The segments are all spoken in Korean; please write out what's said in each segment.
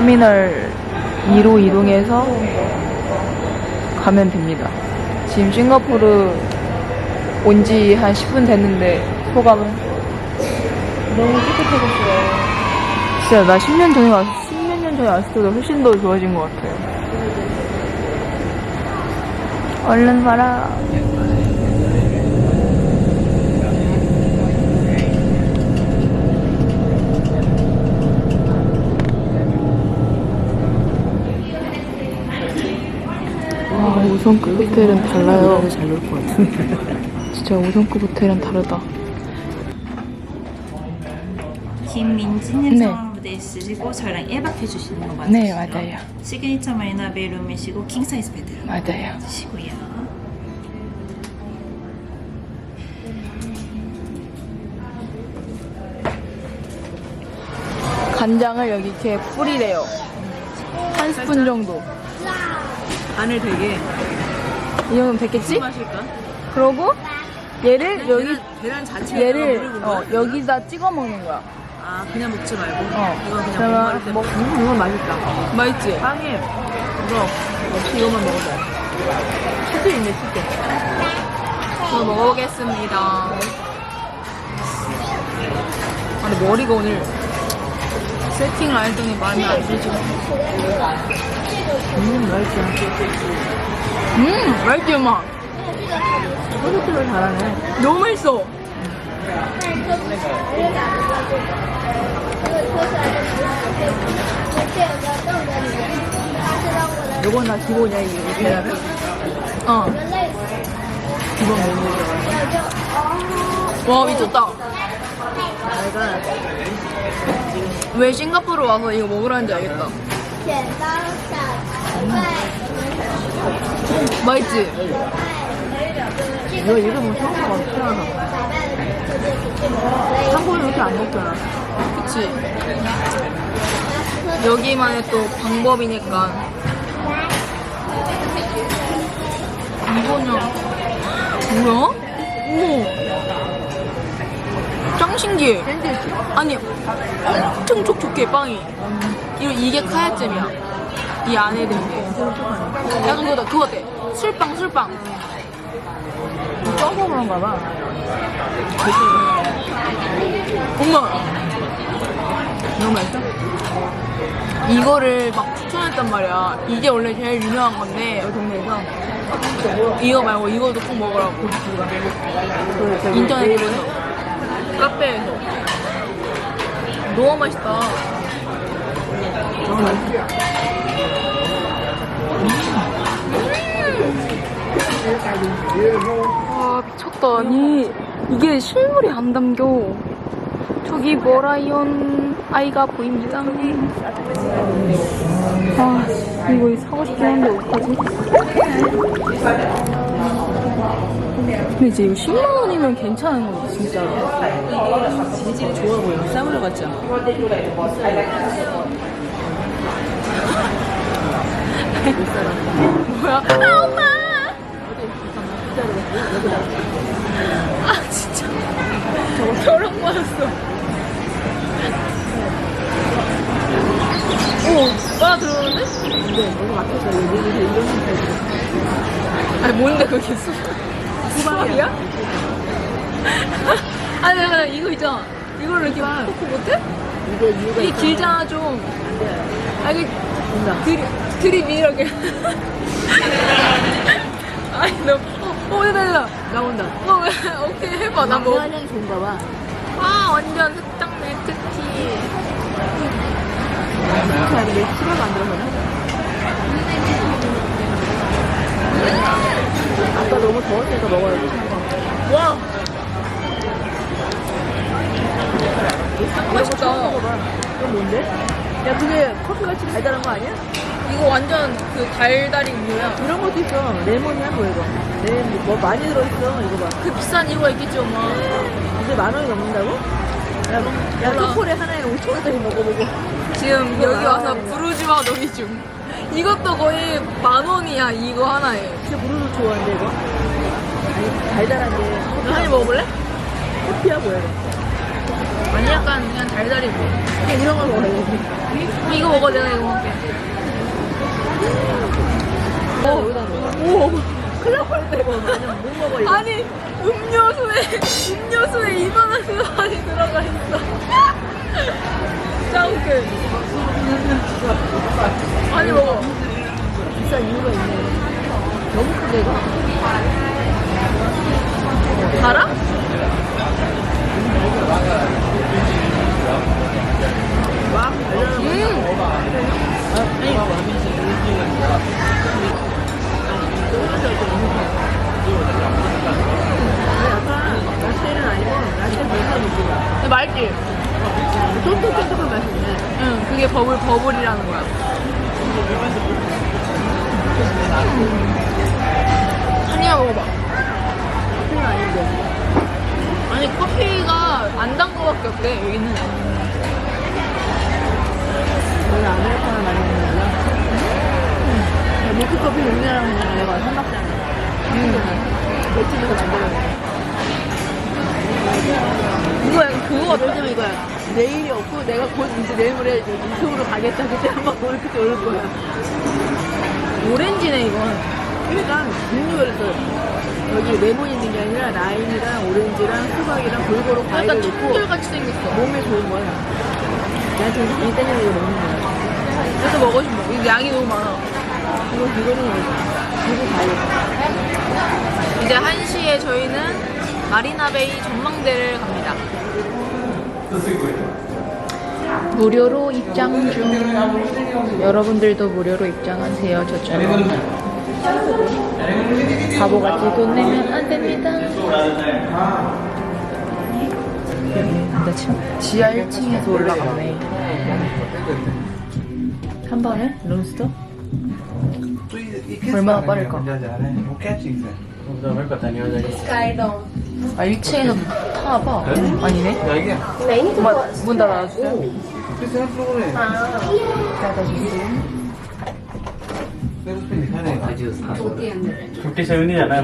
터미널 2로 이동해서 가면 됩니다. 지금 싱가포르 온 지 한 10분 됐는데 소감은? 너무 깨끗해졌어요. 진짜 나 10년 전에 왔, 10몇 년 전에 왔을 때보다 훨씬 더 좋아진 것 같아요. 얼른 봐라. 5성급 호텔은 달라요. 잘놀것 같은데. 진짜 5성급 호텔은 다르다. 김민지님 네. 성함되시고 저랑 1박 해주시는 거 맞으시죠? 네, 맞아요. 시그니처 마이너 베룸이시고 킹사이즈 베드 맞아요. 드시고요. 간장을 여기 이렇게 뿌리래요. 한 스푼 정도. 간을 되게 이 정도면 됐겠지? 마실까? 그러고 얘를 여기 계란, 계란 자체가 얘를 어? 여기다 찍어 먹는 거야. 아 그냥 먹지 말고 어. 이거 그냥 먹을 때 먹- 음, 이건 맛있다. 맛있지? 빵에 이거 역시 이거만 먹어봐. 치즈 있네 치즈. 저 먹어보겠습니다. 아, 근데 머리가 오늘 세팅을 안 했더니 마음에 안 들지. 음 맛있다. 음, 맛있지, 엄마? 소스를 잘하네. 너무 맛있어. 요건 나 기본이야 이게 계란은. 어. 기본 메뉴죠. 와, 미쳤다. 왜 싱가포르 와서 이거 먹으라는지 알겠다. 맛있지? 이거 이름은 처음 봐, 희한하다. 한국에 이렇게 안 먹잖아. 그치? 여기만의 또 방법이니까. 이거는 뭐야? 오! 짱 신기해. 아니, 엄청 촉촉해, 빵이. 이거 이게 카야잼이야. 이 안에 든 게. 약간 그거다, 그거 어때? 술빵, 술빵. 써서 그런가 봐. 엄마! 너무 맛있어? 이거를 막 추천했단 말이야. 이게 원래 제일 유명한 건데, 여기 동네에서. 이거 말고 이거도 꼭 먹으라고. 그 인터넷에서. 카페에서. 너무 맛있다. 너무 맛있어. 와, 미쳤다. 아니, 이게 실물이 안 담겨. 저기 뭐라이온 아이가 보입니다. 아, 이거 사고 싶긴 한데 어떡하지? 근데 이제 이거 10만 원이면 괜찮은 거지, 진짜로. 재질이 좋아 보여. 같지 않아? 뭐야? 아, 엄마! 아, 진짜. 저거 벼락 맞았어. 오, 와, 들어오는데? 근데 너무 막혔어. 여기 이런 스타일. 아니, 뭔데, 그게 수, 수박이야? 아니, 아니, 아니, 이거 있잖아. 이거를 이렇게 콕콕 못해? 이게 이유가 있어. 길잖아, 좀. 아, 이게. 드립, 드립이 이렇게. 아니, 너, 어, 어, 됐다, 됐다. 나온다. 어, 왜, 오케이, 해봐. 나 뭐. 향이 좋은가 봐. 아, 완전 흑당 밀크티. 자, 이게 치마 만들어서는? 아까 너무 더웠으니까 먹어야지. 와. 맛있다. 이건 뭔데? 야, 그게 커피같이 달달한 거 아니야? 이거 완전 그 달달이 우유야. 이런 것도 있어. 레몬이야, 뭐 이거. 레몬, 뭐 많이 들어있어. 이거 봐. 그 비싼 이유가 있겠지, 엄마. 이제 만 원이 넘는다고? 야, 야, 몰라. 초콜릿 하나에 5천 원짜리 먹어보고. 지금 여기 와서 부르주아 놀이 중. 이것도 거의 만 원이야, 이거 하나에. 진짜 무르도 좋아하는데, 이거? 아니, 달달한 게. 너 한입 먹어볼래? 커피야, 뭐야, 이거? 아니, 약간 달달이고. 그냥 이런 걸 먹어야 돼. 이거 먹어 내가 이거 먹게. 오! 큰일 날 뻔했다, 이거. 나는 못 먹어, 이거. 아니 음료수에 음료수에 이만한 거 많이 들어가 있어. 짱 웃겨. 아니 먹어. 비싼 이유가 있네. 너무 큰데, 이 없대 여기는. 원래 아메리카노 많이 먹는다. 음. 밀크커피 용량은 그냥 내가 삼박자네. 음. 매치에서 만들어내. 이거 약간 그거 같아. 이거야. 내일이 없고 내가 곧 이제 내일 모레 이제 유튜브로 가겠다. 그때 한번 올 그때 올 거야. 오렌지네 이건. 그러니까 종류별로 여기 레몬 있는 게 아니라 라임이랑 오렌지랑 수박이랑 골고루 과일을 약간 넣고 촛불같이 생겼어. 몸에 좋은 거야. 이 때문에 이거 먹는 거야. 그래서 먹고 싶어. 이거 양이 너무 많아. 이거 이거는 이거 과일. 이제 1시에 저희는 마리나베이 전망대를 갑니다. 무료로 입장 중. 여러분들도 무료로 입장하세요. 저처럼. 바보같이 돈 내면 안 됩니다. 근데 지금 지하 1층에서 올라가네. 한 번에? 론스터? 얼마나 빠를까? 아 1층에서 타봐. 아니네? 문, 문 닫아주세요. 좋게 세운이잖아.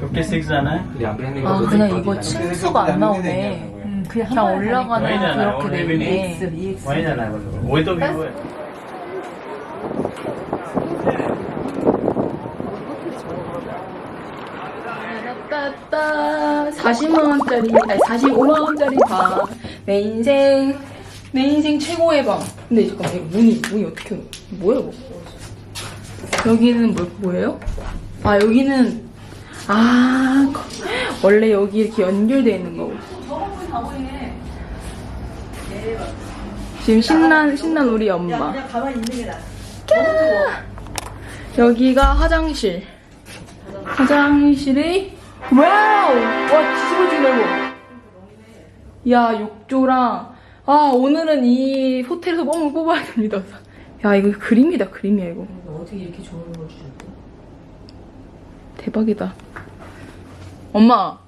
좋게 식잖아. 아 그냥 이거 침수가 안 나오네. 음, 그냥, 그냥 올라가는 그렇게 되네. 와이잖아. 월도 비고해. 40만 원짜리 아니 45만 원짜리 밥 내 인생 내 인생 최고의 방. 근데 잠깐만 이거 문이 문이 어떻게 열어? 뭐야 이거? 여기는 뭐 뭐예요? 아 여기는 아 거- 원래 여기 이렇게 연결돼 있는 거고. 지금 신난 신난 우리 엄마. 여기가 화장실. 화장실이 와우! 와 뒤집어진 넓어. 야 욕조랑 아 오늘은 이 호텔에서 뻥을 뽑아야 됩니다. 야 이거 그림이다 그림이야 이거. 어떻게 이렇게 좋은 걸 주셨대? 대박이다. 엄마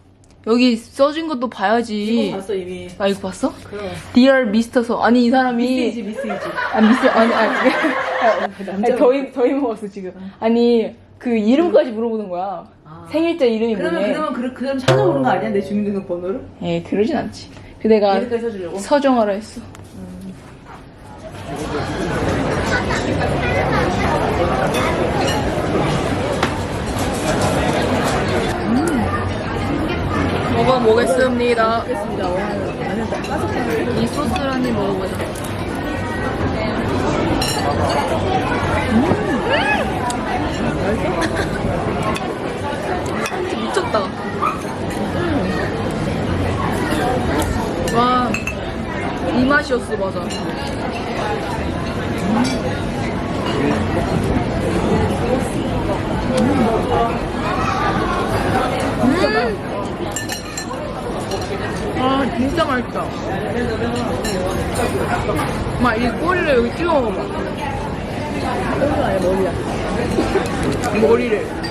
여기 써진 것도 봐야지. 봤어 이미. 아 이거 봤어? 그럼. Dear Mr. 서 아니 이 사람이 미스이지 미스이지. 아 미스 아니 아니 아니 더임 더임 먹었어 지금. 아니 그 이름까지 물어보는 거야. 생일자 이름이 그러면 뭐냐? 그러면 그 그럼 찾아오는 거 아니야 내 주민등록 번호를? 에 그러진 않지. 그 내가? 서정하라 했어. 먹어 보겠습니다. 알겠습니다. 와 나는 딱 빠삭해. 이 소스를 한입 먹어보자. 음! 미쳤다. 와, 이 맛이었어, 맞아. 아, 진짜 맛있다. 막, 이 꼬리를 여기 찍어 먹어봐. 꼬리가 아니야 머리야. 머리를.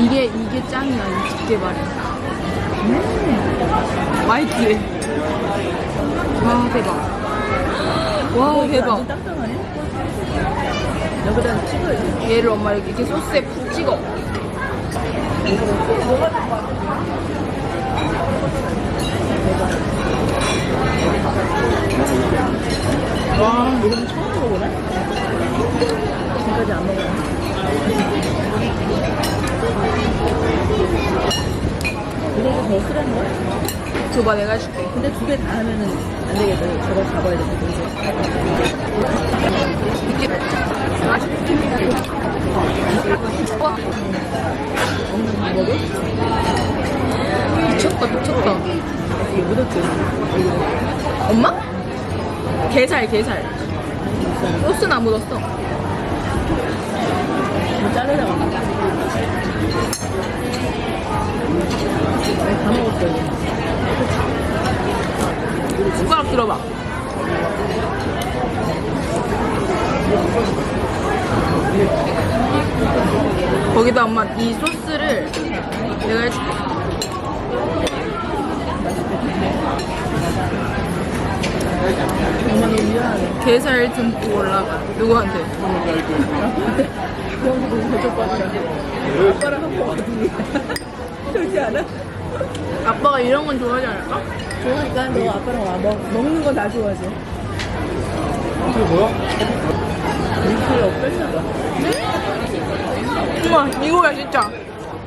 이게, 이게 짱이야, 이 집게발이. 음, 맛있지? 와, 대박. 와 대박. 완전 땅땅하네. 여기다 엄마 이렇게, 소스에 푹 찍어. 와, 이건 처음 먹어보네? 지금까지 안 먹어봤네. 이거 더 쓰란 거야? 줘봐 내가 해줄게. 근데 두 개 다 하면은 안 되겠다. 저거 잡아야 되겠다. 미쳤다 미쳤다. 이게 묻었지? 엄마? 게살 게살. 소스는 안 묻었어. 자르다가. 다 먹었어, 이거. 숟가락 들어봐. 거기다 엄마 이 소스를 내가 해줄게. 엄마 너무 미안하네. 게살 듬뿍 올라가. 누구한테? 그형도 너무 빠지라. 아빠랑 한번 와주기. 좋지 않아? 아빠가 이런 건 좋아하지 않을까? 좋아하니까 너 아빠랑 와. 먹, 먹는 건다 좋아하지. 이게 뭐야? 인기가 없었나 봐. 엄마 이거야 진짜.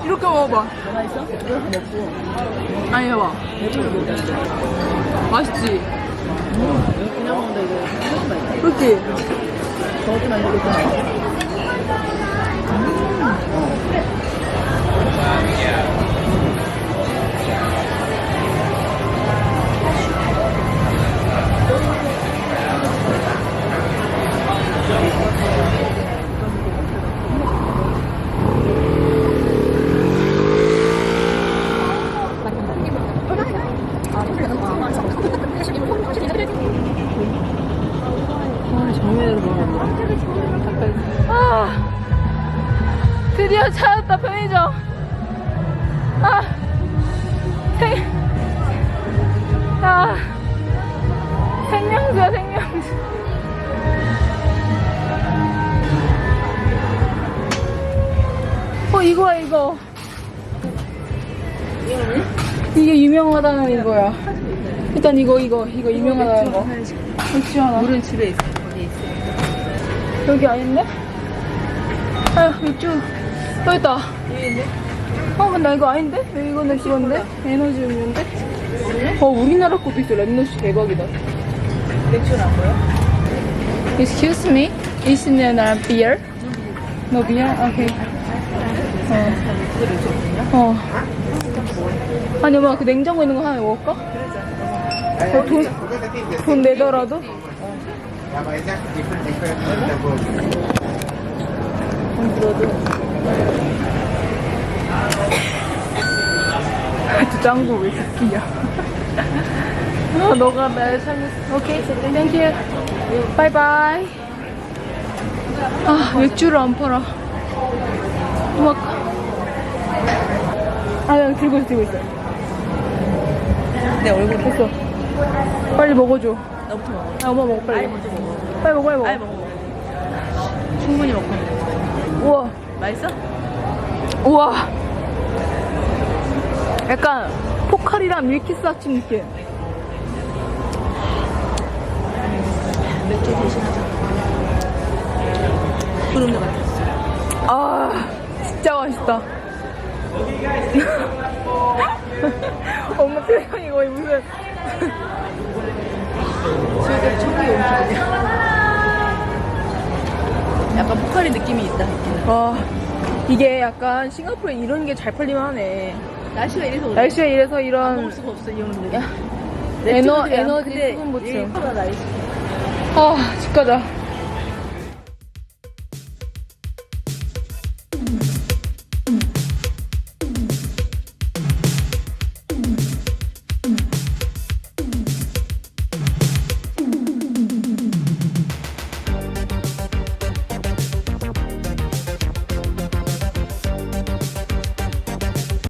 이렇게 먹어봐. 다 먹고. 아니 해봐. 맛있지? 그냥 먹는다 이거. 그렇지? 저것도 만들겠다. 정면으 이거야 이거. 이게 유명하다는 이거야. 일단 이거 이거 이거 유명하다는 거. 맥주 하나. 물은 집에 있어. 어디 있어? 여기 아닌데? 아, 맥주. 여기 있다. 어, 근데 나 이거 아닌데? 왜 이거 내 찍었는데? 에너지 음료인데? 어, 우리나라 것도 있어. 랩너시 대박이다. 맥주는 안 보여? Excuse me? Is there a beer? No beer? Okay. 어. 어. 아니, 엄마, 그 냉장고에 있는 거 하나 먹을까? 어, 돈, 돈 내더라도? 돈 들어도. 저 짱구 왜 새끼야? 아, 너가 날 살렸어. 오케이, 땡큐. 바이바이. 아, 맥주를 안 팔아. 막. 아, 야, 들고 있어, 들고 있어. 내 얼굴 됐어. 빨리 먹어줘. 너부터 먹어. 아, 엄마 먹어, 빨리. 아이 먼저 먹어. 빨리 먹어, 빨리 먹어. 아이 먹어. 먹어. 충분히 먹고. 우와, 맛있어? 우와. 약간 포칼이랑 밀키스 합친 느낌. 맥주 대신하자. 그런 거 같아. 아, 진짜 맛있다. 엄마 표정이 거의 무슨. 지금 초기 온 기분이야. 약간 포카리 느낌이 있다. 와, 이게 약간 싱가포르에 이런 게 잘 팔리면 하네. 날씨가 이래서 그래. 날씨가 이래서 안 이런 먹을 수가 없어 이 형들. 에너- 에너지 수분 보충. 날씨. 아, 집 가자.